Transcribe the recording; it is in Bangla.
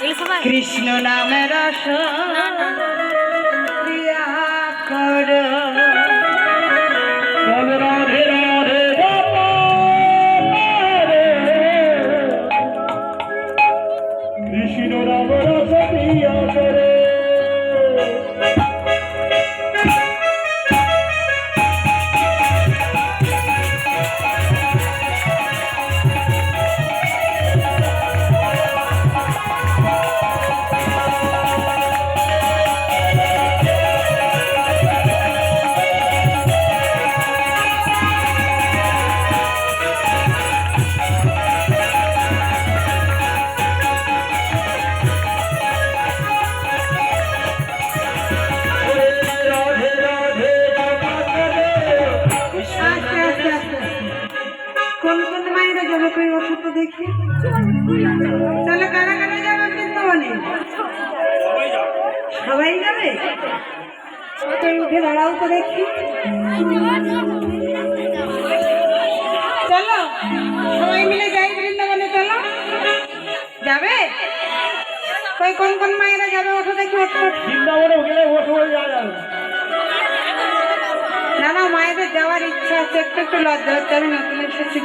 কৃষ্ণ নামে রস কর। কৃষ্ণ নাম রস মায়েরা যাবে কই ওঠো তো দেখি। তাহলে কারা কারা যাবে বৃন্দাবনে সবাই যাবে? সবাই উঠে দাঁড়াও তো দেখি। চলো, সবাই মিলে যাই বৃন্দাবনে, চলো। যাবে? কই, কোন কোন মায়েরা যাবে? ওঠো দেখি, ওঠো। বৃন্দাবনে গেলে যাওয়ার ইচ্ছা আছে একটু একটু লজ্জা হচ্ছে আমি নতুন এসেছি